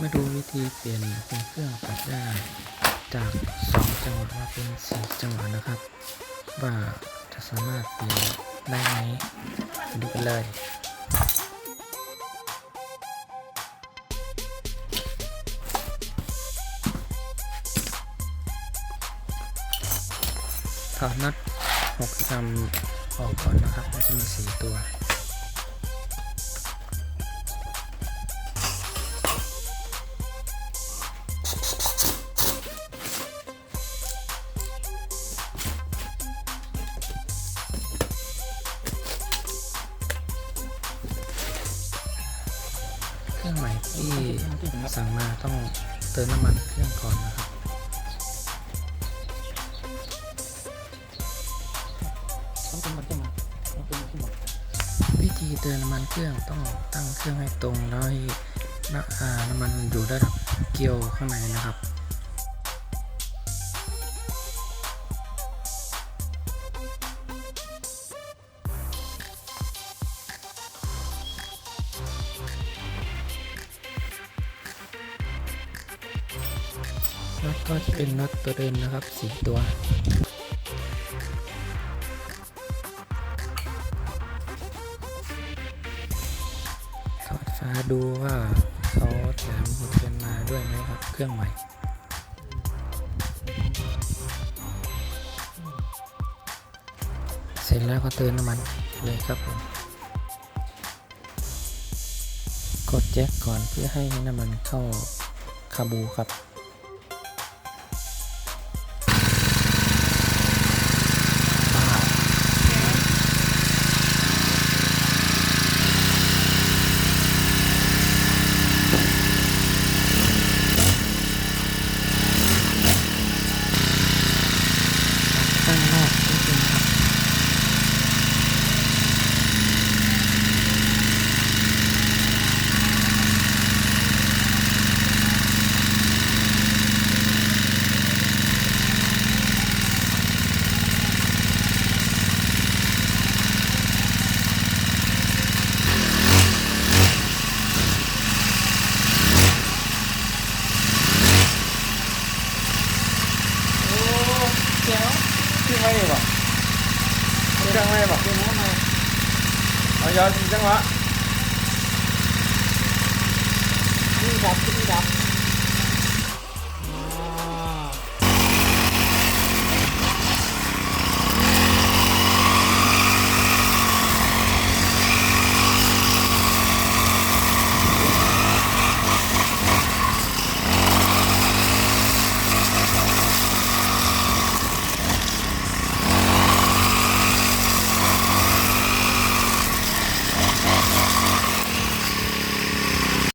มาดูวิธีเปลี่ยนเครื่องตัดหญ้จาก 2 จังหวะมาเป็น 4 จังหวะนะครับ ว่าจะสามารถเปลี่ยนได้ไหมดูกันเลยถอดน็อต6กรัมออกก่อนนะครับ มันจะมี 4 ตัว เครื่องใหม่ที่สั่งมาต้องเติมน้ำมันเครื่องก่อนนะครับวิธีเติมน้ำมันเครื่องต้องตั้งเครื่องให้ตรงแล้วให้น้ำอ่าน้ำมันอยู่ระดับเกลียวข้างในนะครับ น็อตก็จะเป็นน็อตตัวเดิมนะครับสี่ตัว ถอดฟ้าดูว่าเขาแถมหัวเทียนมาด้วยไหมครับ เครื่องใหม่เสร็จแล้วก็เติมน้ำมันเลยครับผม กดแจ็คก่อนเพื่อให้น้ำมันเข้าคาบูครับ ที่ไม่บ่จังไม่บ่เอายาสีจังหวะนี่ดับที่ดับ